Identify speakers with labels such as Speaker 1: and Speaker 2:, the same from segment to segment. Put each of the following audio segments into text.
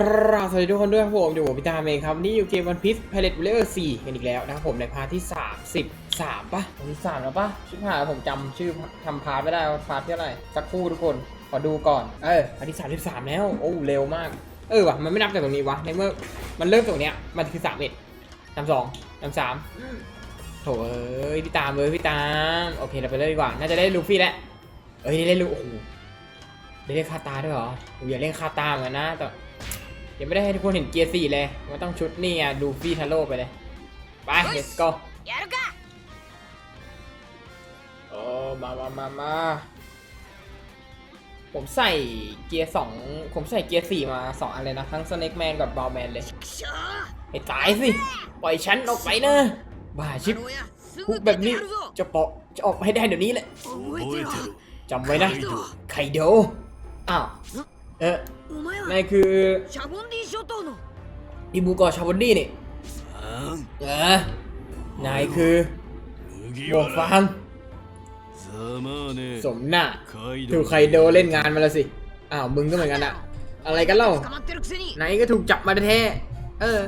Speaker 1: กราบสวัสดีทุกคนด้วยครับผมอยู่ผมพิตามเองครับ นี่อยู่เกมวันพิษพาเลตเลเวลสี่กันอีกแล้วนะครับผมในพาร์ทที่33ป่ะพาร์ทที่สามแล้วป่ะชิบหายผมจำชื่อทำพาร์ทไม่ได้พาร์ทที่อะไรสักครู่ทุกคนขอดูก่อนเออพาร์ทที่33แล้วโอ้เร็วมาก เออวะมันไม่นับจากตรงนี้วะในเมื่อมันเริ่มตรงเนี้ยมันคือ3เอ็ดสามสองสามสามโถเอ้ยพี่ตามเลยพี่ตามโอเคเราไปเลยดีกว่าน่าจะได้ลูฟี่แล้วเอ้ยได้เล่นลูโอ้โหได้เล่นคาตาด้วยเหรออย่าเล่นคาตาเหมือนนนะแต่ ยังไม่ได้ให้ทุกคนเห็นเกียร์สี่เลย มันต้องชุดนี่อะดูฟี่ทาโร่ไปเลย ไป let's go โอ้มามามามาผมใส่เกียร์สองผมใส่เกียร์สี่มาสองอันเลยนะ ทั้งสเน็กแมนกับบอลแมนเลยไอ้ตายสิ ปล่อยฉันออกไปนะบ้าชิบ
Speaker 2: ฮุ
Speaker 1: กแบบนี้จะเปาะจะออกมาให้ได้เดี๋ยวนี้แหละจำไว้นะ ไคโดอ้าว เออ นายคือ
Speaker 2: ชาบอนดีโชโตโน
Speaker 1: อิบูกอชาบอนดีนี่เออนายคือโบกฟังสมหน้าถูกไคโดเล่นงานมาแล้วสิ อ้าว มึงก็เหมือนกันอะอะไรกันเล่าไหนก็ถูกจับมาแท้เออ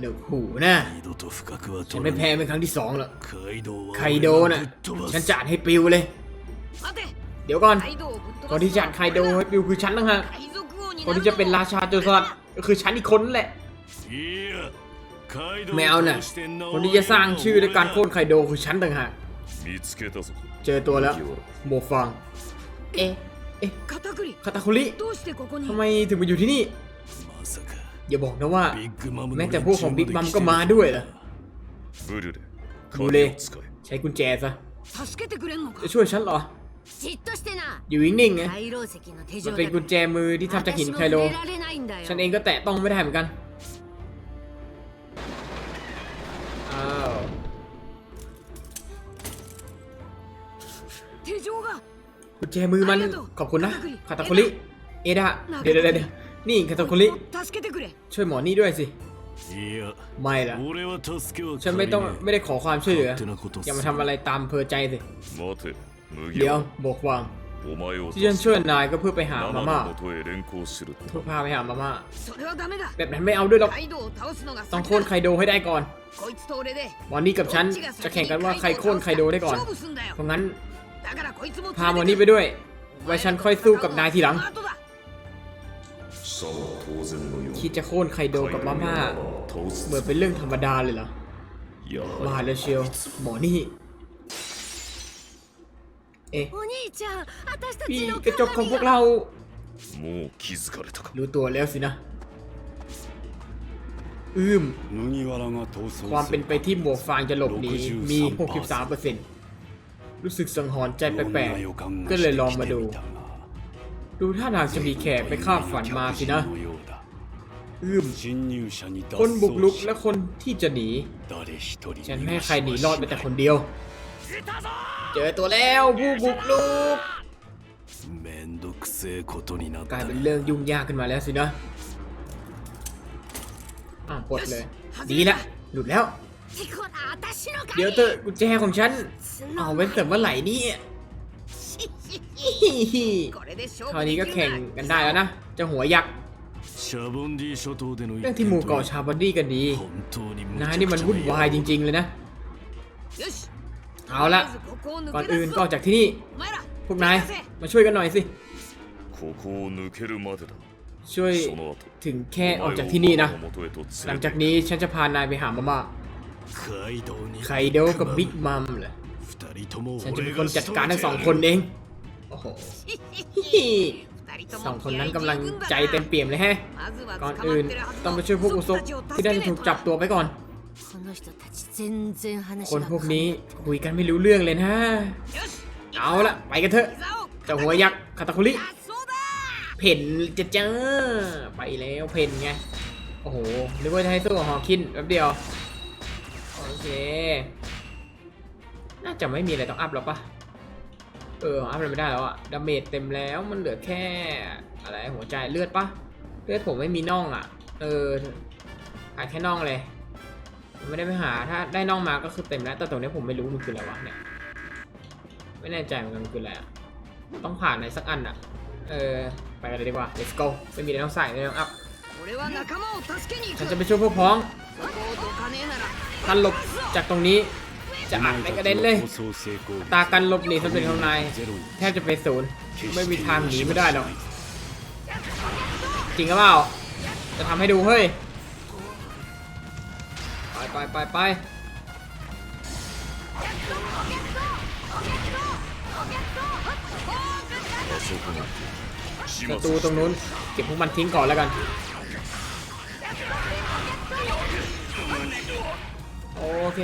Speaker 1: เดือดหูนะฉันไม่แพ้เป็นครั้งที่สอง
Speaker 3: แล้ว
Speaker 1: ไคโดน่ะ ฉันจัดให้ปิวเลย เดี๋ยวก่อน
Speaker 2: ก่
Speaker 1: อนที่จัดไคโดให้ปิวคือฉันต่า
Speaker 2: งหาก
Speaker 1: คนที่จะเป็นราชาโจรสลัดก็คือฉันอีกคนแหละ ไม่เอาน่ะ คนที่จะสร้างชื่อด้วยการโค่นไคโดคือฉันต่างหาก เจอตัวแล้วโมฟัง เอ๊เอ๊ะคาตาคุริทำไมถึงมาอยู่ที่นี่ อย่าบอกนะว่า แม้แต่พวกของบิ๊กมัมก็มาด้วยล่ะ
Speaker 4: บูเล
Speaker 1: ใช้กุญแจซะจะช่วยฉันเหรอ อยู่นิ่งๆ
Speaker 2: นะ
Speaker 1: มันเป็นกุญแจมือที่ทำจากหินไคโล ฉันเองก็แตะต้องไม่ได้เหมือนกันกุญแจมือมันขอบคุณนะ
Speaker 2: คาตาคุริ
Speaker 1: เอดะเดี๋ยวๆๆนี่คาตาคุริช่วยหมอนี่ด้วยสิไม่ละฉันไม่ต้องไม่ได้ขอความช่วยเหลืออย่ามาทำอะไรตามเพอใจสิ เดี๋ยวบอกวางที่ฉันช่วยนายก็เพื่อไปหามาม่าเพื่อพาไปหามาม่าแบบนั้นไม่เอาด้วยหรอกต้องโค่นไคโดให้ได้ก่อนวันนี้กับฉันจะแข่งกันว่าใครโค่นไคโดได้ก่อน เพราะงั้นพาวันนี้ไปด้วย ไว้ฉันค่อยสู้กับนายทีหลัง คิดจะโค่นไคโดกับมาม่าเหมือนเป็นเรื่องธรรมดาเลยเหรอมาแล้วเชียวหมอนี่ เอ๊ะ
Speaker 2: お兄ちゃん私た
Speaker 1: พี่
Speaker 2: ちの
Speaker 1: กระจกของพวกเรา
Speaker 4: りもう気づかれたか
Speaker 1: รู้ตัวแล้วสินะ อืม
Speaker 3: 麦わらが逃走
Speaker 1: ความ
Speaker 3: す
Speaker 1: เป็น
Speaker 3: る
Speaker 1: ไปที่หมวกฟางจะหลบหนีมี 63%รู้สึกสังหรณ์ใจแปลก
Speaker 3: いろんな予感
Speaker 1: ๆ
Speaker 3: が
Speaker 1: ก็
Speaker 3: し
Speaker 1: เลย
Speaker 3: て
Speaker 1: ลอง
Speaker 3: き
Speaker 1: มา
Speaker 3: て
Speaker 1: ดู
Speaker 3: みたが
Speaker 1: ดูท่าทางจะมีแขกไปคาบฝันมาสินะ
Speaker 3: のようだ
Speaker 1: อืม
Speaker 3: 侵入者に脱
Speaker 1: คนบุกลุก
Speaker 3: 走し
Speaker 1: และคนที่จะหนี
Speaker 3: 誰一人
Speaker 1: ฉัน
Speaker 3: 逃
Speaker 1: ไม่ให้
Speaker 3: が
Speaker 1: ใคร
Speaker 3: し
Speaker 1: หนี
Speaker 3: は
Speaker 1: รอด
Speaker 3: し
Speaker 1: ไป
Speaker 3: な
Speaker 1: แต่
Speaker 3: い
Speaker 1: คนเดียว เจอตัวแล้วผู้บุกลุกกลายเป็นเรื่องยุ่งยากขึ้นมาแล้วสินะอะปลดเลย ดีละ หลุดแล้ว เดี๋ยวเตอะกุญแจของฉัน เอาไว้แต่เมื่าไหลนี่คราวนี้ก็แข่งกันได้แล้วนะจะหัวยักษ์เรื่องที่หมู่เกาะชาบอนดี้กันดีนายนี่มันวุ่นวายจริง ๆ เลยนะ เอาละก่อนอื่นก็ออกจากที่นี่พวกนายมาช่วยกันหน่อยสิช่วยถึงแค่ออกจากที่นี่นะ หลังจากนี้ฉันจะพานายไปหามาม่าไคโดกับบิ๊กมัมแห
Speaker 3: ละ
Speaker 1: ฉันจะเป็นคนจัดการทั้งสองคนเองโอ้โหสองคนนั้นกำลังใจเต็มเปี่ยมเลยแฮะ ก่อนอื่นต้องไปช่วยพวกอุซบที่ได้ถูกจับตัวไปก่อน คนพวกนี้คุยกันไม่รู้เรื่องเลยนะ เอาละไปกันเถอะเจ้าหัวยักษ์คาตาคุริเพ่นจะเจอไปแล้วเพ่นไง โอ้โหนึกว่าจะให้สู้กับฮอคินแป๊บเดียว โอเค น่าจะไม่มีอะไรต้องอัพแล้วปะเอออัพอะไรไม่ได้แล้วอะดาเมจเต็มแล้วมันเหลือแค่ อะไรหัวใจเลือดปะเลือดผมไม่มีน่องอะเออขาดแค่น่องเลย ไม่ได้ไปหา ถ้าได้น่องมาก็คือเต็มแล้ว แต่ตรงนี้ผมไม่รู้มันคืออะไรวะเนี่ย ไม่แน่ใจเหมือนกันคืออะไรอะต้องผ่านอะไสักอันอะเออ ไปกันเลยดีกว่า let's go ไม่มีอะไรต้องใส่ไม่ต้องอัพฉันจะไปช่วยพวกพ้องท่านหลบจากตรงนี้ จะอ่านไปกระเด็นเลย ตากันหลบหนีสำเร็จของนายแทบจะไปศูนย์ไม่มีทางหนีไม่ได้หรอก จริงหรือเปล่า จะทำให้ดูเฮ้ย ไปไปไปประตูตรงนู้นเก็บพวกมันทิ้งก่อนแล้วกัน โอเค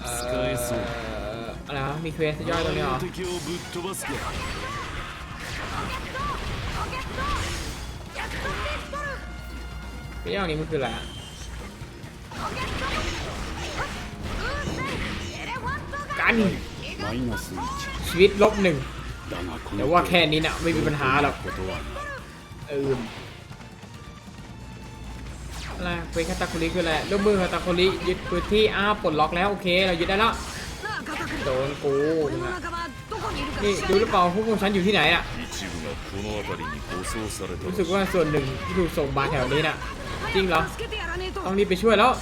Speaker 1: เอ่อะไรวะมีเควสย่อยตรงนี้เหรอ
Speaker 3: เค
Speaker 1: วย่อยนี้มันคืออะไร กัน
Speaker 3: マイナス
Speaker 1: ชีวิตลบหนึ่ง
Speaker 3: 1だがこ
Speaker 1: แต่
Speaker 3: の
Speaker 1: ว่าแค่นี้น่ะไม่มีปัญหาหรอก
Speaker 3: ことは
Speaker 1: เอออะไรเควสคาตาคุริคืออะไรร่วมมือคาตาคุริยึดพื้นที่อ้าวปลดล็อกแล้วโอเค เรายึดได้แล้ว
Speaker 2: なあカタクリ
Speaker 1: โดนกู
Speaker 2: 俺の仲間どこにいるか
Speaker 1: นี่
Speaker 2: 知ら
Speaker 1: ดู
Speaker 2: ね
Speaker 1: หรือเปล่าพวกฉันอยู่ที่ไหนอะ
Speaker 4: 一部がこの辺りに護送された
Speaker 1: รู้สึกว่าส่วนหนึ่งที่ถูกส่งมาแถวนี้น่ะ จริงเหรอ ต้องรีบไปช่วยแล้ว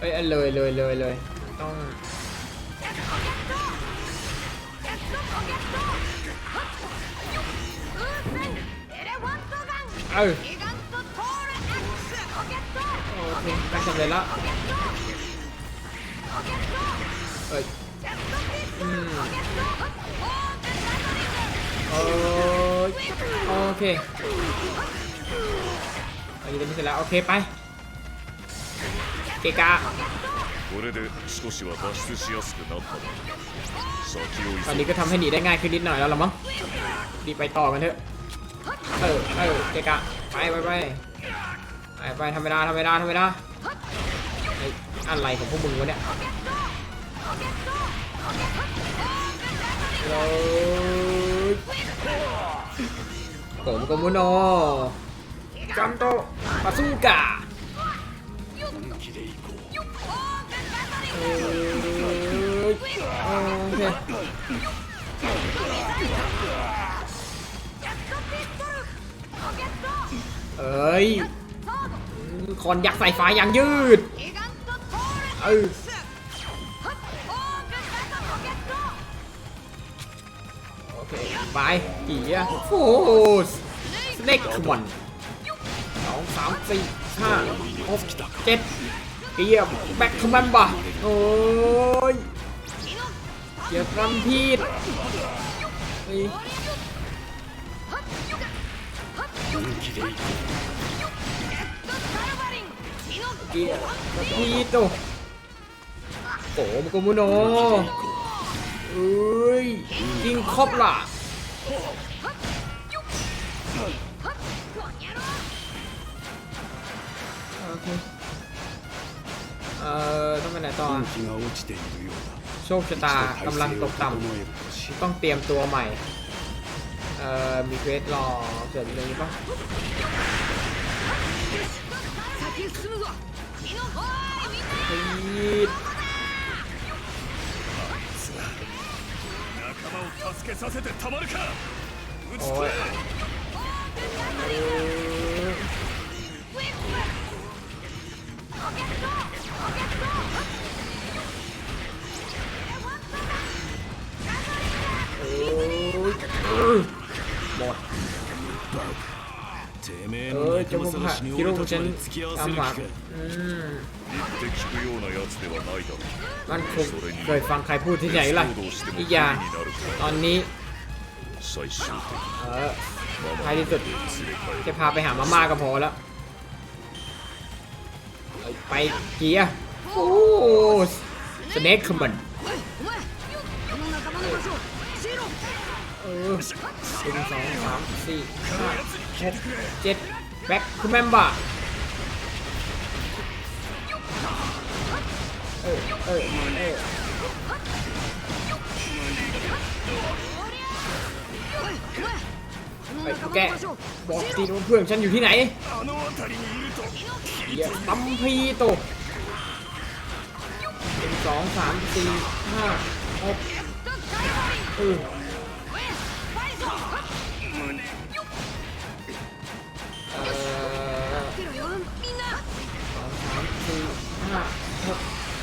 Speaker 1: เอ้ยเลยเลยเลยเลยต้องเออโอเคได้งใจเลยละเอ้ยอืม โอ้ยโอเคอันนี้ได้เสร็จแล้ว โอเค ไป เกะกะ
Speaker 4: これで少しは脱出しやすくなったな先を
Speaker 1: ตอน
Speaker 4: 急
Speaker 1: นี้ก็ทำให้หนีได้ง่ายขึ้นนิดหน่อยแล้วละมั้งดีไปต่อกันเถอะ เออ เออ เกะกะ ไปไปไปไปไปทำเวลาทำเวลาทำเวลาไอ้อะไรของพวกมึงวะเนี่ยเลยผมก็มุโนจัมโตปา ซูกะเออโอเคเอ้ยคอน
Speaker 2: ไป
Speaker 1: เกี
Speaker 2: ย
Speaker 1: โอ้โสเน็กขวันสองสามสี่ห้าหกเจ็ดเกียแบ็คคอมแนบ่โอ้ยเกียรำพีดนี่เกียร์พีดโตโอ้มกุมุโนเอ้ยยิงครบล่ะ โอเคเอ่อต้องไปไหนต่อ
Speaker 3: 運気が落ちているようだ
Speaker 1: โชคชะตากำลังตกต่ำ
Speaker 3: 整えるとし
Speaker 1: ต้องเตรียมตัวใหม่ เอ่อ มีเควสรอเกิดอะไรปะ
Speaker 2: 先へ進むぞ火のおいみんな
Speaker 1: ปีด
Speaker 4: 仲間を助けさせてたまるか
Speaker 1: โอ้ยเออโอ้ยเออหมด
Speaker 3: てめえ
Speaker 1: เอ
Speaker 3: の
Speaker 1: อ
Speaker 3: 仲
Speaker 1: เจ้าพ
Speaker 3: 間
Speaker 1: วก
Speaker 3: 探
Speaker 1: พระ
Speaker 3: しに
Speaker 1: คิโร
Speaker 3: 俺
Speaker 1: ขอ
Speaker 3: た
Speaker 1: ง
Speaker 3: ち
Speaker 1: ฉัน
Speaker 3: まで付き合わ
Speaker 1: ตาม
Speaker 3: せる
Speaker 1: หวั
Speaker 3: 気
Speaker 1: ง
Speaker 3: か
Speaker 1: อืม มันคงเคยฟังใครพูดที่ไหนล่ะอียาตอนนี้เออท้ายที่สุดจะพาไปหามาม่าก็พอแล้ว ไปเกียร์โอ้สเนคคอมบันเออหนึ่งสองสามสี่ห้าเจ็ดเจ็ดแบ็คคุณแมมบ้า เออเออมันเออไปแกบอกตีนเพื่อนฉันอยู่ที่ไหนเดี๋ยวตั้มพีตกหนึ่งสองสามสี่ห้าหกเออ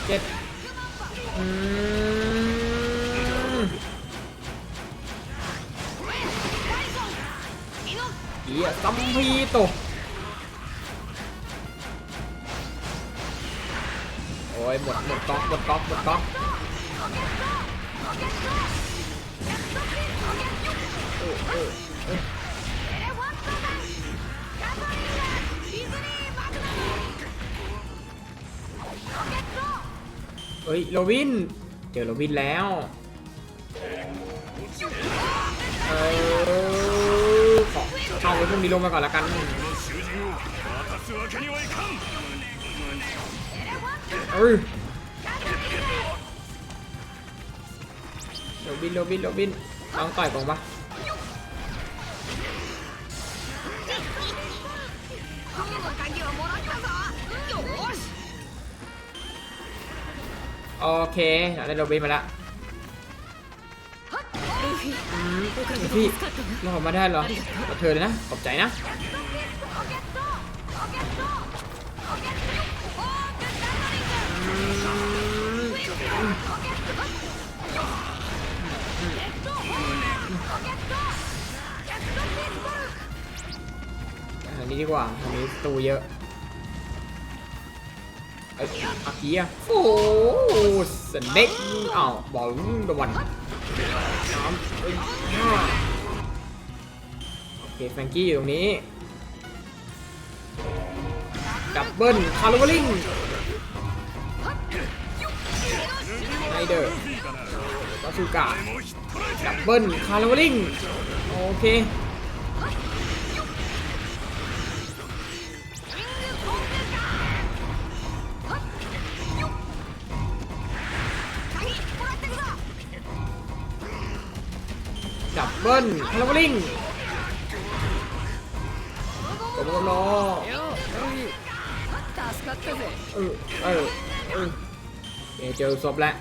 Speaker 1: เจ็ดอืมเหี้ยซัมพีโตโอ้ยหมดหมดก๊อกหมดก๊อกหมดก๊อกเออเอ เฮ้ยโรบิน เจอโรบินแล้วเออขอเอาไว้พวกนี้ลงมาก่อนละกันเออโรบินโรบินโรบินลองต่อยผมปะ โอเคเรได้โดบินมาละพี่เราออกมาได้เหรอเธอเลยนะขอบใจนะอันนี้ดีกว่าอังนี้ตูเยอะ ไอ้ยอากี้อะโอ้สเน็กอ้าวบอลดวันสามเอ้ยห้าโอเคแฟรงกี้อยู่ตรงนี้ดับเบิลคาร์ลเวลิงไนเดอร์บาซูกะดับเบิลคาร์ลเวลิงโอเค บิลคาร์บลิง
Speaker 2: ตบ
Speaker 1: กัอเออเออเจอศพแล้ว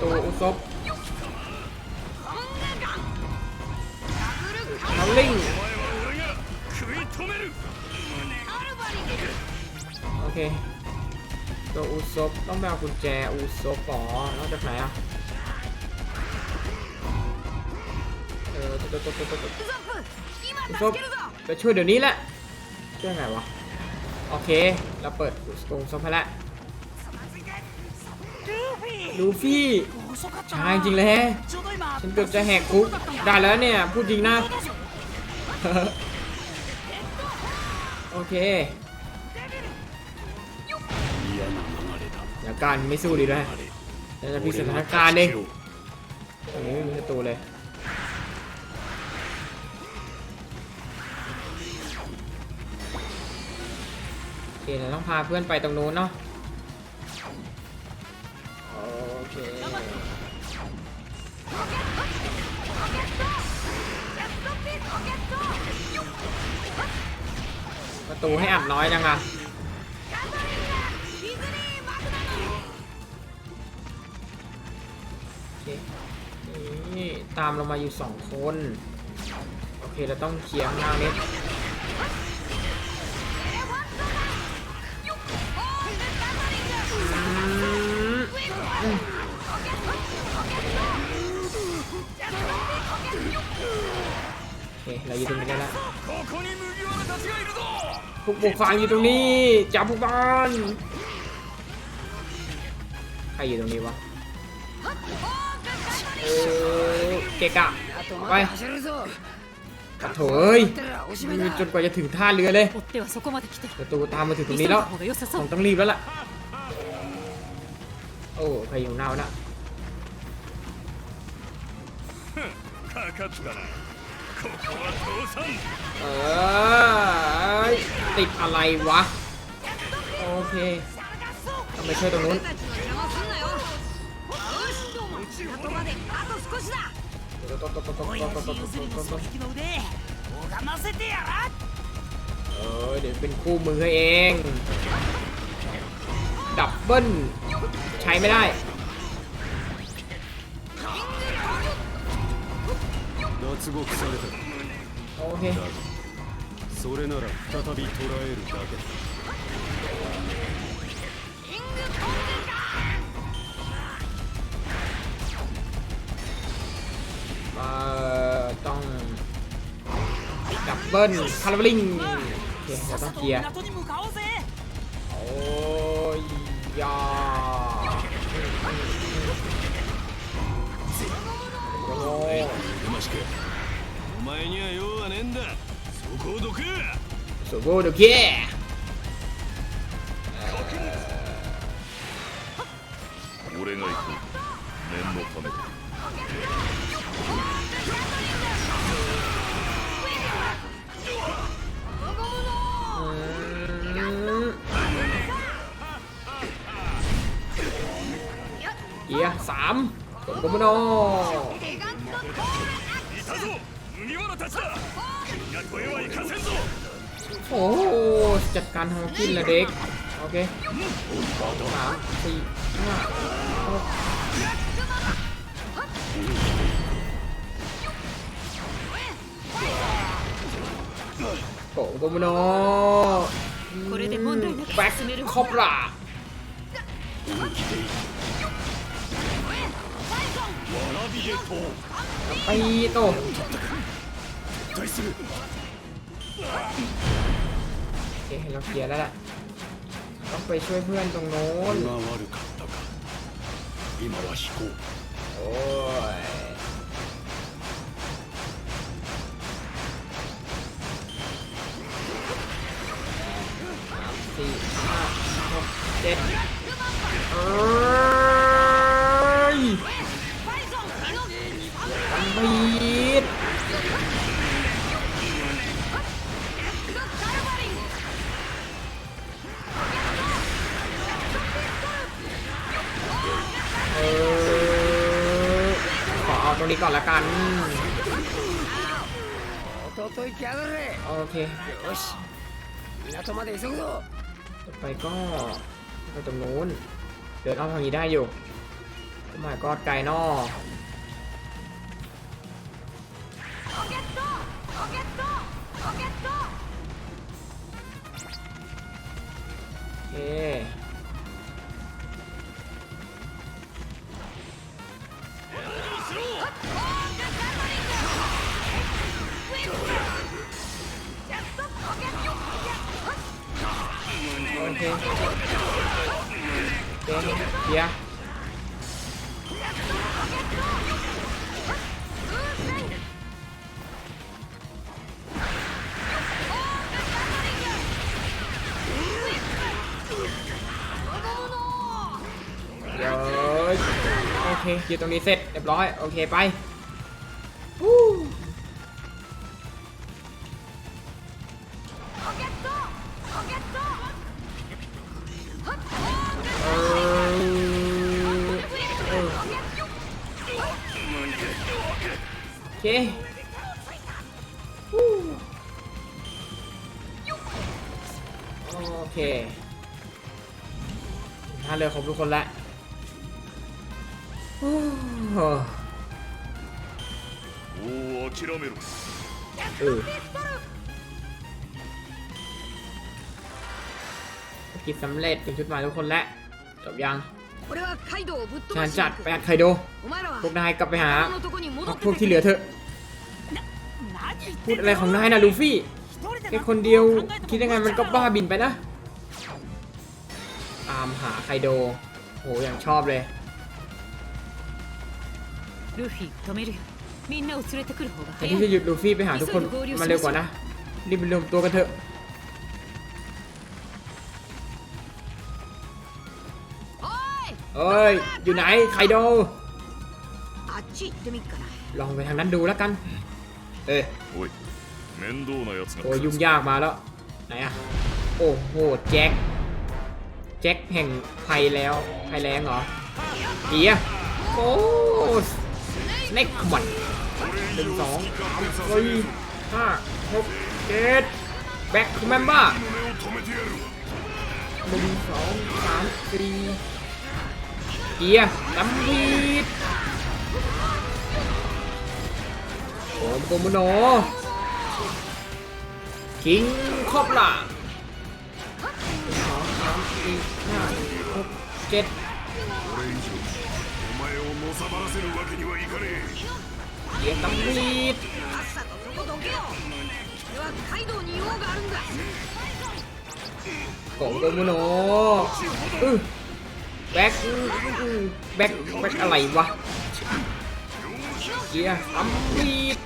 Speaker 1: ตัวอุศพคาร์บลิงโอเคตัวอุซบต้องไปเอากุญแจอุซบป๋อแล้วจะกไหนอะ ตบตบตตตจะช่วยเดี๋ยวนี้แหละช่วยไงวะ โอเค เราเปิดตรงซอมพละลูฟี่ใายจริงเลยฉันเกือบจะแหกคุก ได้แล้วเนี่ย พูดจริงนะ โอเคอย่าการไม่สู้ดีด้วยล้วจะพิสถานการเองตรงนี้ไม่มีศัตรูเลย เคเราต้องพาเพื่อนไปตรงนู้นเนาะโอเคประตูให้อัดน้อยจังอะโอเคนี่ตามเรามาอยู่สองคน โอเค เราต้องเคลียร์ข้างหน้านิด เรายู่ตรงนี้แล้วพวกปกครงอยู่ตรงนี้ จับพวกมันใครอยู่ตรงนี้วะเออเกะกะไปกระโถยจนกว่าจะถึงท่าเรือเลยประตูตามมาถึงตรงนี้แล้วต้องรีบแล้วล่ะโอ้ใครอยู่น้าน่ะ เออติดอะไรวะ โอเคทำไมช่วยตรงนู้นเออเดี๋ยวเป็นคู่มือให้เอง ดับเบิ้ล ใช้ไม่ได้
Speaker 5: ごくされた
Speaker 1: โอเค
Speaker 5: それなら再び捕らえるだけ
Speaker 1: เอ่อต้องดับเบิลคาร์บลิงโอเคเราต้องเคลียร์
Speaker 3: 前には用はねえんだそこをどけ
Speaker 1: สุโกโอเค
Speaker 4: 俺が行く念のためだ
Speaker 1: อืมเกียร์สามกดโดมิโน
Speaker 3: いたぞ 麦わらたちだ港へは行かせんぞ
Speaker 1: โอ้โหจัดการทำกินละเด็ก โอเคสองสามสี่ห้าหกโกโดมิโน
Speaker 2: これで問題なく
Speaker 1: แบ็ค
Speaker 2: 進める
Speaker 1: คอปรา
Speaker 3: わらびでと
Speaker 1: ไปโต
Speaker 3: 対する
Speaker 1: โอเคเราเคลียร์แล้วล่ะ ต้องไปช่วยเพื่อนตรงโน้น
Speaker 5: 今悪かったか今は引こう
Speaker 1: โอ้ยสามสี่ห้าหกเจ็ดเอ้ย อนละกันโอเคไปก็ไปตรงนู้น เดินเข้าทางนี้ได้อยู่มาก็ไกลนอโอเค โอเคอยู่ตรงนี้เสร็จเรียบร้อยโอเคไปวู้เออเออโอเควู้โอเคท่าเรือครบทุกคนแล้วโอ้ โห
Speaker 4: 王を諦めろ
Speaker 1: เออภารกิจสำเร็จถึงจุดหมายทุกคนแล้วจบยัง
Speaker 2: 俺はカイドウをぶっ飛
Speaker 1: งา
Speaker 2: ば
Speaker 1: น
Speaker 2: し
Speaker 1: จัด
Speaker 2: に行
Speaker 1: ไป
Speaker 2: く
Speaker 1: อัดไคโด
Speaker 2: お前らは
Speaker 1: พวกนายกลับไปหา
Speaker 2: のとこに戻
Speaker 1: พว
Speaker 2: っ
Speaker 1: ก
Speaker 2: て
Speaker 1: พวกที่เหลือเถอะ
Speaker 2: 何言って
Speaker 1: พูดอะไรของนายนะลูฟี่
Speaker 2: 一人で
Speaker 1: แค่คนเดียว คิดยังไงมันก็บ้าบินไปนะ ตามหาไคโด โหอย่างชอบเลย
Speaker 2: ルフィ止めるよみんなを連れてくる方が
Speaker 1: แต่
Speaker 2: 早
Speaker 1: ที่
Speaker 2: い
Speaker 1: จะหยุดลูฟี่ไปหาทุกคนมาเร็วกว่านะ รีบไปรวมตัวกันเถอะ
Speaker 2: おい
Speaker 1: เอ้ย อยู่ไหนไคโด
Speaker 2: あっち行ってみっかな
Speaker 1: ลองไปทางนั้นดูแล้วกัน เอ้ย
Speaker 4: おい面倒な奴が
Speaker 1: โอ้ยยุ่งยากมาแล้ว ไหนอะโอ้โห แจ็ค แจ็คแห่งภัยแล้ว ภัยแรงเหรอเอียโอ้ส เน็กบอลหนึ่งสองสามสี่ห้าหกเจ็ดแบ็คแมมเบ้าหนึ่งสองสามสี่เกียร์น้ำพีดโอมโกมโนคิงครอบหลังสองสามสี่ห้าหกเจ็ด
Speaker 3: 前をのさばらせるわけにはいかね
Speaker 1: เหยียบตำลีด
Speaker 2: さっさとそこどけよ俺はカイドウに用があるんだ
Speaker 1: ของโกโมโนอื้อแบ็คอื้ออื้อแบ็คแบ็คอะไรวะเกียร์ตำลีด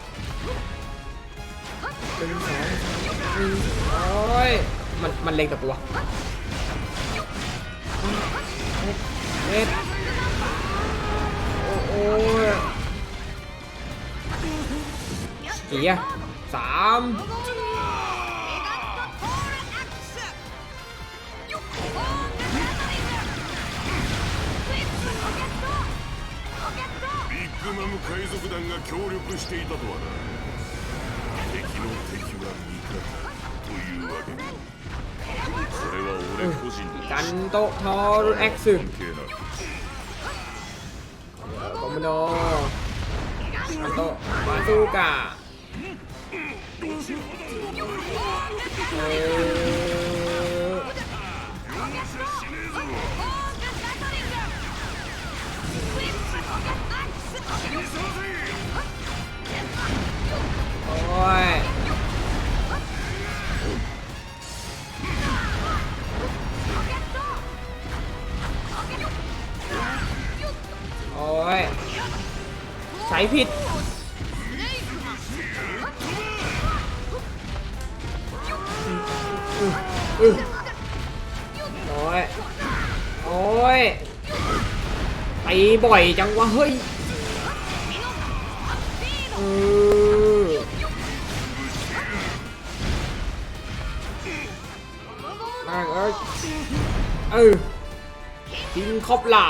Speaker 1: หนึ่งสองสามสี่โอ้ยมันมันเล็งแต่ตัวเอ็ดโอ้โอ้ย เกียร์สาม
Speaker 3: ビッグマム海賊団が協力していたとはな敵の敵は味方というわけか
Speaker 4: それは俺個人の
Speaker 1: กันโตทอร์เอ็กซ์
Speaker 4: 関係なく
Speaker 1: โกโมโนกันโตบาซูกะเออโอ้ย ช้ผิด โอ้ย โอ้ยไปบ่อยจังวะเฮ้ยเออแม่งเอ้ยเออกินครบล่ะ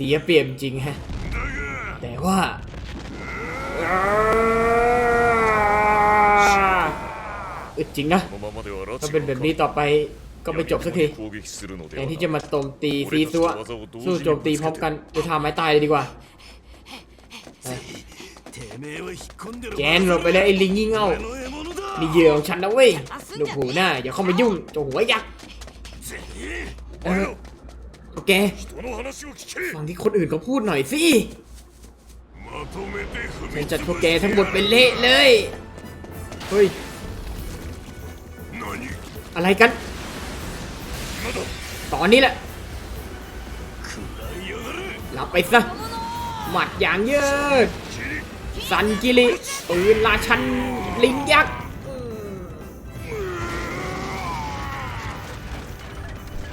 Speaker 1: เสียเปลี่ยนจริงฮะ แต่ว่าจริงนะถ้าเป็นแบบนี้ต่อไปก็ไปจบสักทีแทนที่จะมาโจมตีซีซัวสู้โจมตีพร้อมกันกูทำไม้ตายเลยดีกว่าแกนหลบไปแล้วไอ้ลิงยิ่งเอามีเหยื่อของฉันแล้วเว้ยหนูหูหน้าอย่าเข้ามายุ่งตัวหัวยักษ์
Speaker 3: แก
Speaker 1: ฟังที่คนอื่นเขาพูดหน่อยสิฉันจัดพวกแกทั้งหมดเป็นเละเลย เฮ้ย อะไรกัน ตอนนี้แหละ รับไปซะ หมัดอย่างเยอะสันกิริปืนราชันลิงยักษ์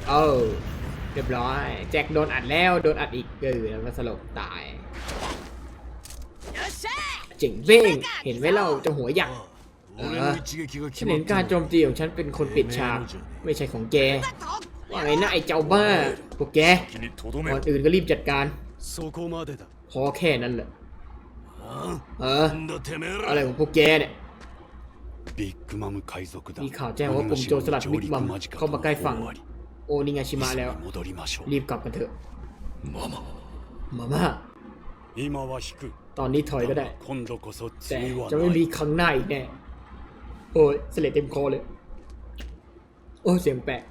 Speaker 1: เออ เรียบร้อย แจ็คโดนอัดแล้วโดนอัดอีกเออแล้วก็สลบตายจิงเว่งเห็นไหมเราจะหัวหยักฉันเห็นการโจมตีของฉันเป็นคนปิดฉากไม่ใช่ของแกว่าไงนะไอ้เจ้าบ้าพวกแกก่อนอื่นก็รีบจัดการพอแค่นั้นแหละเอออะไรของพวกแกเนี่ยมีข่าวแจ้งว่ากลุ่มโจรสลัดบิ๊กมัมเข้ามาใกล้ฝั่ง โอนิงาชิมะแล้ว รีบกลับกันเถอะมาม่าตอนนี้ถอยก็ได้ แต่จะไม่มีครั้งหน้าอีกแน่ โอ้ยเสลดเต็มคอเลย โอ้เสียงแปลก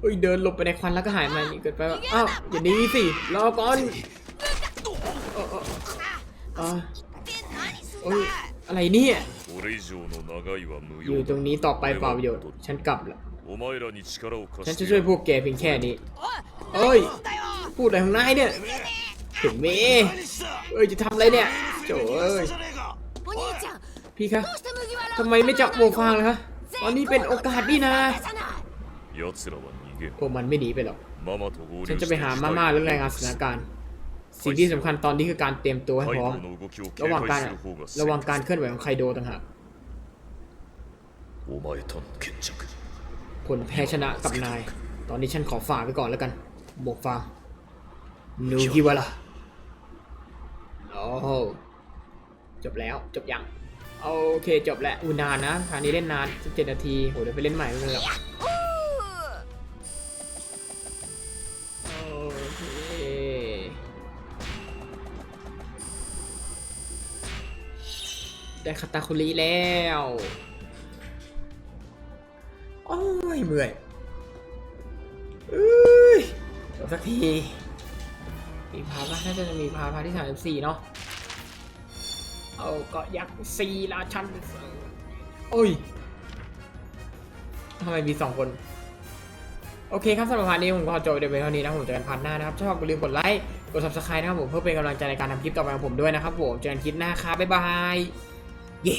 Speaker 1: โอ้ยเดินหลบไปในควันแล้วก็หายมาอีกเกิดไปว่าอ้าวอย่านีสิรอก่อนโอ้ยอะไรเนี่ยอยู่ตรงนี้ต่อไปเปล่าประโยชน์ฉันกลับละ ฉันจะช่วยพวกแกเพียงแค่นี้เอ้ย พูดอะไรของนายเนี่ยถึงเมเอ้ยจะทำอะไรเนี่ยโจเอ้ยพี่คะทำไมไม่จับโบฟางเลยคะตอนนี้เป็นโอกาสดีนะพวกมันไม่หนีไปหรอกฉันจะไปหามาม่าแล้วรายงานสถานการณ์สิ่งที่สำคัญตอนนี้คือการเตรียมตัวให้พร้อมระหว่างการระวังการเคลื่อนไหวของไคโดต่างหาก คนแพ้ชนะกับนาย ตอนนี้ฉันขอฝากไปก่อนแล้วกัน บวกฟางนูกี่วะล่ะโอ้จบแล้วจบยังโอเคจบแล้วอูนานนะคราวนี้เล่นนาน 17 นาทีโหเดี๋ยวไปเล่นใหม่เลยโอเคได้คาตาคุริแล้ว เมื่อยเอ้ยจบสักทีมีพาร์ทปะน่าจะมีพาร์ทพาที่สามสิบสี่เนาะเอาเก็ยักษ์ซีราชันโอ้ยทำไมมีสองคน โอเคครับสำหรับพาร์ทนี้ผมก็ขอจบเดี๋ยวเป็นเท่านี้นะผมเจอกันพาร์ทหน้านะครับชอบอย่าลืมกดไลค์กด subscribe นะครับผมเพื่อเป็นกำลังใจในการทำคลิปต่อไปของผมด้วยนะครับผมเจอกันคลิปหน้าครับบ๊ายบายเย้